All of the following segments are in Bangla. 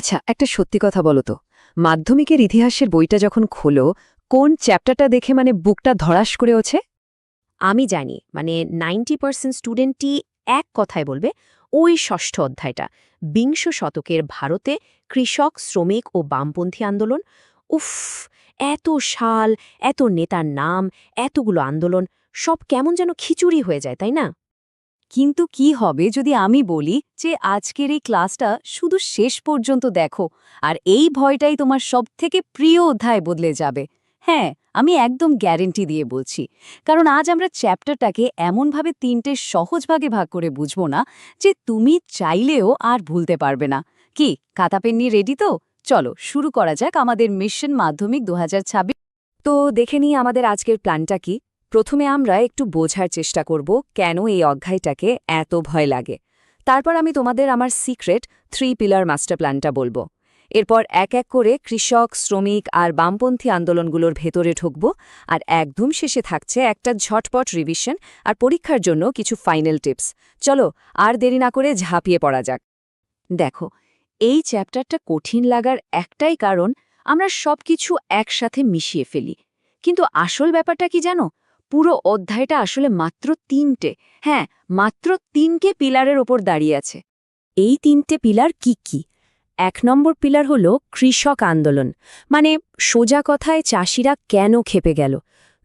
আচ্ছা একটা সত্যি কথা বলো তো। মাধ্যমিকের ইতিহাসের বইটা যখন খোলো, কোন চ্যাপ্টারটা দেখে মানে বুকটা ধরাস করে ওছে আমি জানি মানে নাইনটি পার্সেন্ট স্টুডেন্টই এক কথায় বলবে, ওই ষষ্ঠ অধ্যায়টা। বিংশ শতকের ভারতে কৃষক, শ্রমিক ও বামপন্থী আন্দোলন। উফ, এত সাল, এত নেতার নাম, এতগুলো আন্দোলন, সব কেমন যেন খিচুড়ি হয়ে যায়, তাই না? কিন্তু কি হবে যদি আমি বলি যে আজকের এই ক্লাসটা শুধু শেষ পর্যন্ত দেখো, আর এই ভয়টাই তোমার সবথেকে প্রিয় অধ্যায় বদলে যাবে। হ্যাঁ আমি একদম গ্যারেন্টি দিয়ে বলছি। কারণ আজ আমরা চ্যাপ্টারটাকে এমনভাবে তিনটে সহজ ভাগে করে বুঝব না যে তুমি চাইলেও আর ভুলতে পারবে না। কি, খাতা পেন নিয়ে রেডি তো? চলো, শুরু করা যাক আমাদের মিশন মাধ্যমিক দু হাজার ছাব্বিশ। তো দেখে নিই আমাদের আজকের প্ল্যানটা কি। প্রথমে আমরা একটু বোঝার চেষ্টা করব কেন এই অধ্যায়টাকে এত ভয় লাগে। তারপর আমি তোমাদের আমার সিক্রেট থ্রি পিলার মাস্টার প্ল্যানটা বলব। এরপর এক এক করে কৃষক, শ্রমিক আর বামপন্থী আন্দোলনগুলোর ভেতরে ঢুকব আর একদম শেষে থাকছে একটা ঝটপট রিভিশন আর পরীক্ষার জন্য কিছু ফাইনাল টিপস চলো, আর দেরি না করে ঝাঁপিয়ে পড়া যাক। দেখো, এই চ্যাপ্টারটা কঠিন লাগার একটাই কারণ আমরা সবকিছু একসাথে মিশিয়ে ফেলি। কিন্তু আসল ব্যাপারটা কি জানো? পুরো অধ্যায়টা আসলে মাত্র তিনটে। হ্যাঁ মাত্র তিনটে পিলারের ওপর দাঁড়িয়ে আছে। এই তিনটে পিলার কি কি? এক নম্বর পিলার হল কৃষক আন্দোলন। মানে সোজা কথায় চাষিরা কেন খেপে গেল?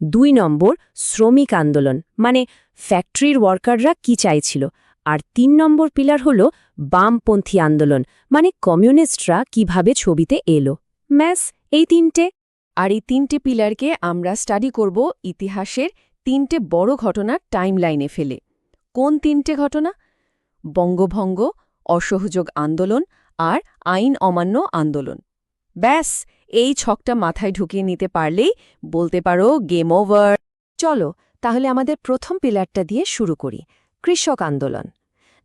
দুই নম্বর শ্রমিক আন্দোলন। মানে ফ্যাক্টরির ওয়ার্কাররা কি চাইছিল? আর তিন নম্বর পিলার হল বামপন্থী আন্দোলন। মানে কমিউনিস্টরা কীভাবে ছবিতে এলো? ম্যাস এই তিনটে আর এই তিনটে পিলারকে আমরা স্টাডি করব ইতিহাসের তিনটে বড় ঘটনার টাইমলাইনে ফেলে। কোন তিনটে ঘটনা? বঙ্গভঙ্গ, অসহযোগ আন্দোলন আর আইন অমান্য আন্দোলন। ব্যাস, এই ছকটা মাথায় ঢুকিয়ে নিতে পারলেই বলতে পারো গেম ওভার। চলো, তাহলে আমাদের প্রথম পিলারটা দিয়ে শুরু করি, কৃষক আন্দোলন।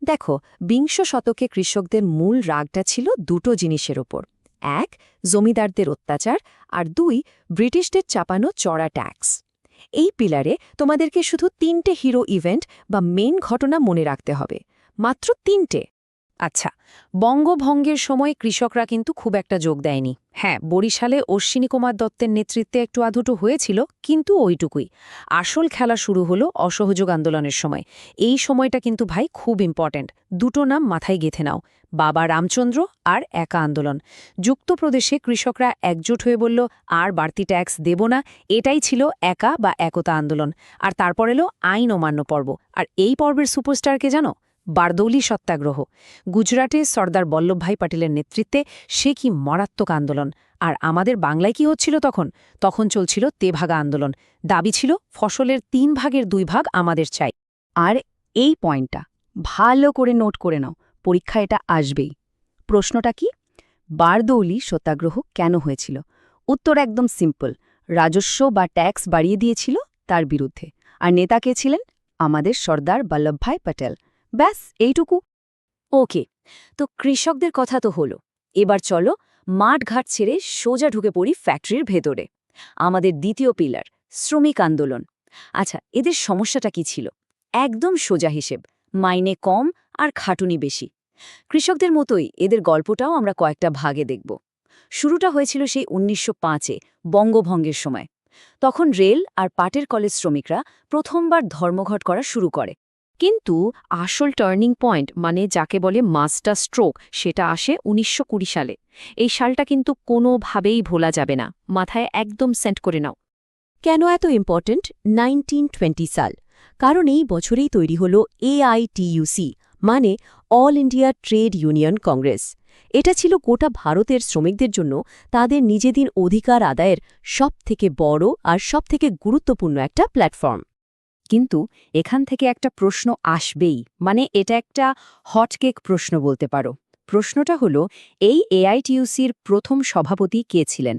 দেখো, বিংশ শতকে কৃষকদের মূল রাগটা ছিল দুটো জিনিসের ওপর। এক, জমিদারদের অত্যাচার, আর দুই, ব্রিটিশদের চাপানো চড়া ট্যাক্স। এই পিলারে তোমাদেরকে শুধু তিনটে হিরো ইভেন্ট বা মেন ঘটনা মনে রাখতে হবে। মাত্র তিনটে। আচ্ছা বঙ্গভঙ্গের সময় কৃষকরা কিন্তু খুব একটা যোগ দেয়নি। হ্যাঁ বরিশালে অশ্বিনী কুমার দত্তের নেতৃত্বে একটু আধুটো হয়েছিল, কিন্তু ওইটুকুই। আসল খেলা শুরু হলো অসহযোগ আন্দোলনের সময়। এই সময়টা কিন্তু ভাই খুব ইম্পর্ট্যান্ট দুটো নাম মাথায় গেথে নাও, বাবা রামচন্দ্র আর একা আন্দোলন। যুক্তপ্রদেশে কৃষকরা একজোট হয়ে বলল, আর বাড়তি ট্যাক্স দেব না। এটাই ছিল একা বা একতা আন্দোলন। আর তারপর এলো আইন অমান্য পর্ব। আর এই পর্বের সুপারস্টারকে জানো? বারদৌলি সত্যাগ্রহ। গুজরাটে সর্দার বল্লভভাই পাটিলের নেতৃত্বে সে কি মারাত্মক আন্দোলন? আর আমাদের বাংলায় কি হচ্ছিল তখন? তখন চলছিল তেভাগা আন্দোলন। দাবি ছিল, ফসলের তিন ভাগের দুই ভাগ আমাদের চাই। আর এই পয়েন্টটা ভালো করে নোট করে নাও, পরীক্ষা এটা আসবেই। প্রশ্নটা কি? বারদৌলি সত্যাগ্রহ কেন হয়েছিল? উত্তর একদম সিম্পল, রাজস্ব বা ট্যাক্স বাড়িয়ে দিয়েছিল তার বিরুদ্ধে। আর নেতা কে ছিলেন? আমাদের সর্দার বল্লভভাই প্যাটেল ব্যাস, এইটুকু। ওকে, তো কৃষকদের কথা তো হলো। এবার চলো মাঠঘাট ছেড়ে সোজা ঢুকে পড়ি ফ্যাক্টরির ভেতরে। আমাদের দ্বিতীয় পিলার, শ্রমিক আন্দোলন। আচ্ছা এদের সমস্যাটা কি ছিল? একদম সোজা হিসেব, মাইনে কম আর খাটুনি বেশি। কৃষকদের মতোই এদের গল্পটাও আমরা কয়েকটা ভাগে দেখব। শুরুটা হয়েছিল সেই উনিশশো পাঁচে, বঙ্গভঙ্গের সময়। তখন রেল আর পাটের কলেজ শ্রমিকরা প্রথমবার ধর্মঘট করা শুরু করে। কিন্তু আসল টার্নিং পয়েন্ট মানে যাকে বলে মাস্টার স্ট্রোক সেটা আসে উনিশশো কুড়ি সালে। এই সালটা কিন্তু কোনোভাবেই ভোলা যাবে না। মাথায় একদম সেন্ট করে নাও। কেন এত ইম্পর্ট্যান্ট নাইনটিন সাল। কারণ এই বছরেই তৈরি হল এআইটিইউসি মানে All India Trade Union Congress এটা ছিল গোটা ভারতের শ্রমিকদের জন্য তাদের নিজেদের অধিকার আদায়ের সবথেকে বড় আর সবথেকে গুরুত্বপূর্ণ একটা প্ল্যাটফর্ম কিন্তু এখান থেকে একটা প্রশ্ন আসবেই। মানে এটা একটা হটকেক প্রশ্ন বলতে পারো। প্রশ্নটা হলো, এই এআইটিউসির প্রথম সভাপতি কে ছিলেন?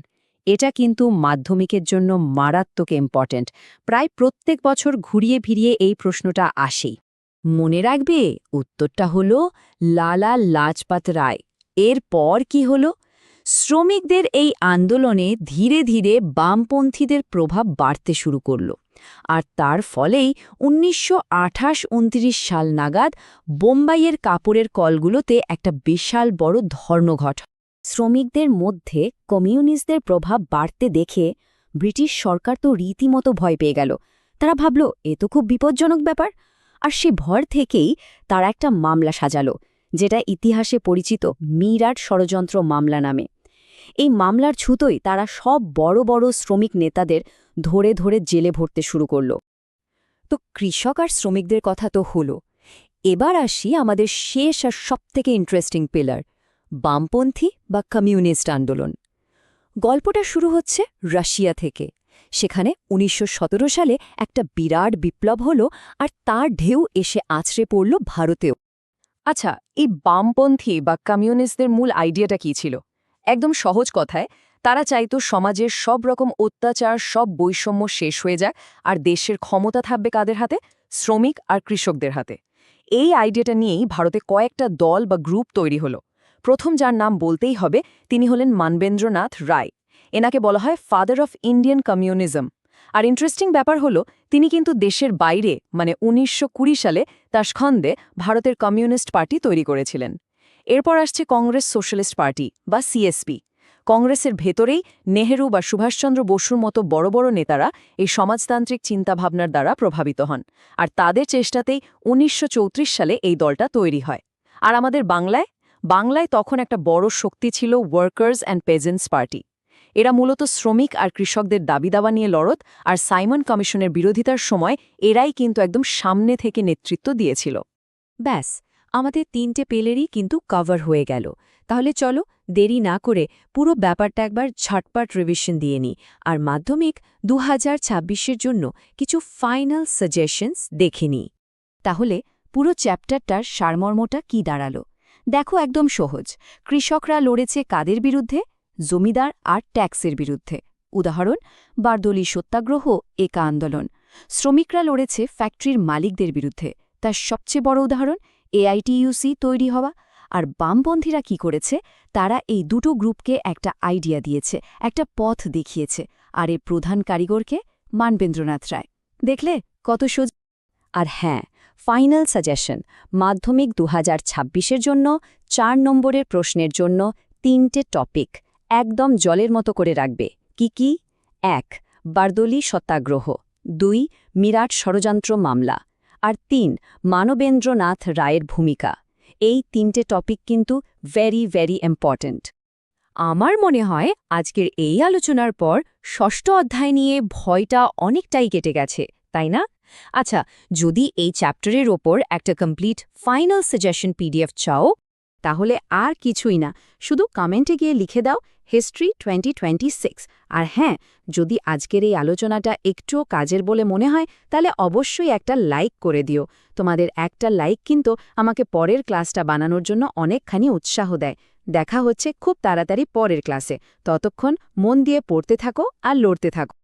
এটা কিন্তু মাধ্যমিকের জন্য মারাত্মক ইম্পর্ট্যান্ট প্রায় প্রত্যেক বছর ঘুরিয়ে ফিরিয়ে এই প্রশ্নটা আসেই। মনে রাখবে, উত্তরটা হলো, লালা লাজপাত রায়। এরপর কি হলো? শ্রমিকদের এই আন্দোলনে ধীরে ধীরে বামপন্থীদের প্রভাব বাড়তে শুরু করল। আর তার ফলেই উনিশশো আঠাশ সাল নাগাদ বোম্বাইয়ের কাপড়ের কলগুলোতে একটা বিশাল বড় ধর্মঘট শ্রমিকদের মধ্যে কমিউনিস্টদের প্রভাব বাড়তে দেখে ব্রিটিশ সরকার তো রীতিমতো ভয় পেয়ে গেল। তারা ভাবল, এ তো খুব বিপজ্জনক ব্যাপার। আর সে ভর থেকেই তারা একটা মামলা সাজালো, যেটা ইতিহাসে পরিচিত মিরাট ষড়যন্ত্র মামলা নামে। এই মামলার ছুতোই তারা সব বড় বড় শ্রমিক নেতাদের ধরে ধরে জেলে ভরতে শুরু করল। তো কৃষক আর শ্রমিকদের কথা তো হলো। এবার আসি আমাদের শেষ আর সবথেকে ইন্টারেস্টিং পিলার বামপন্থী বা কমিউনিস্ট আন্দোলন। গল্পটা শুরু হচ্ছে রাশিয়া থেকে। সেখানে ১৯১৭ সালে একটা বিরাট বিপ্লব হল আর তার ঢেউ এসে আছড়ে পড়ল ভারতেও। আচ্ছা এই বামপন্থী বা কমিউনিস্টদের মূল আইডিয়াটা কী ছিল? একদম সহজ কথায় তারা চাইতো সমাজের সব রকম অত্যাচার, সব বৈষম্য শেষ হয়ে যায় আর দেশের ক্ষমতা থাকবে কাদের হাতে? শ্রমিক আর কৃষকদের হাতে। এই আইডিয়াটা নিয়েই ভারতে কয়েকটা দল বা গ্রুপ তৈরি হলো। প্রথম যার নাম বলতেই হবে, তিনি হলেন মানবেন্দ্রনাথ রায়। এনাকে বলা হয় ফাদার অফ ইন্ডিয়ান কমিউনিজম আর ইন্টারেস্টিং ব্যাপার হলো, তিনি কিন্তু দেশের বাইরে মানে উনিশশো কুড়ি সালে তাসখন্দে ভারতের কমিউনিস্ট পার্টি তৈরি করেছিলেন। এরপর আসছে কংগ্রেস সোশ্যালিস্ট পার্টি বা সিএসপি কংগ্রেসের ভেতরেই নেহেরু বা সুভাষচন্দ্র বসুর মতো বড় বড় নেতারা এই সমাজতান্ত্রিক চিন্তাভাবনার দ্বারা প্রভাবিত হন। আর তাদের চেষ্টাতেই উনিশশো চৌত্রিশ সালে এই দলটা তৈরি হয়। আর আমাদের বাংলায়? বাংলায় তখন একটা বড় শক্তি ছিল ওয়ার্কার্স অ্যান্ড পেজেন্টস পার্টি এরা মূলত শ্রমিক আর কৃষকদের দাবি দাবা নিয়ে লড়ত আর সাইমন কমিশনের বিরোধিতার সময় এরাই কিন্তু একদম সামনে থেকে নেতৃত্ব দিয়েছিল। ব্যাস, আমাদের তিনটে পেলেরই কিন্তু কভার হয়ে গেল। তাহলে চলো দেরি না করে পুরো ব্যাপারটা একবার ঝটপট রিভিশন দিয়ে নিই। আর মাধ্যমিক দু হাজার জন্য কিছু ফাইনাল সাজেশনস দেখে নিই। তাহলে পুরো চ্যাপ্টারটার সারমর্মটা কি দাঁড়াল? দেখো একদম সহজ। কৃষকরা লড়েছে কাদের বিরুদ্ধে? জমিদার আর ট্যাক্সের বিরুদ্ধে। উদাহরণ, বারদলি সত্যাগ্রহ, একা আন্দোলন। শ্রমিকরা লড়েছে ফ্যাক্টরির মালিকদের বিরুদ্ধে। তার সবচেয়ে বড় উদাহরণ, এআইটিইউসি তৈরি হওয়া। আর বামপন্থীরা কি করেছে? তারা এই দুটো গ্রুপকে একটা আইডিয়া দিয়েছে, একটা পথ দেখিয়েছে, আর এর প্রধান কারিগরকে মানবেন্দ্রনাথ রায়। দেখলে কত সোজ আর হ্যাঁ ফাইনাল সাজেশন মাধ্যমিক দু হাজার জন্য, চার নম্বরের প্রশ্নের জন্য তিনটে টপিক একদম জলের মতো করে রাখবে। কি কি? এক, বারদলি সত্যাগ্রহ। দুই, মিরাট ষড়যন্ত্র মামলা। আর তিন, মানবেন্দ্রনাথ রায়ের ভূমিকা। এই তিনটে টপিক কিন্তু ভেরি ভেরি ইম্পর্ট্যান্ট আমার মনে হয় আজকের এই আলোচনার পর ষষ্ঠ অধ্যায় নিয়ে ভয়টা অনেকটাই কেটে গেছে, তাই না? আচ্ছা যদি এই চ্যাপ্টারের ওপর একটা কমপ্লিট ফাইনাল সাজেশন পিডিএফ চাও, তাহলে আর কিছুই না, শুধু কমেন্টে গিয়ে লিখে দাও হিস্ট্রি টোয়েন্টি আর হ্যাঁ যদি আজকের এই আলোচনাটা একটুও কাজের বলে মনে হয়, তাহলে অবশ্যই একটা লাইক করে দিও। তোমাদের একটা লাইক কিন্তু আমাকে পরের ক্লাসটা বানানোর জন্য অনেকখানি উৎসাহ দেয়। দেখা হচ্ছে খুব তাড়াতাড়ি পরের ক্লাসে। ততক্ষণ মন দিয়ে পড়তে থাকো আর লড়তে থাকো।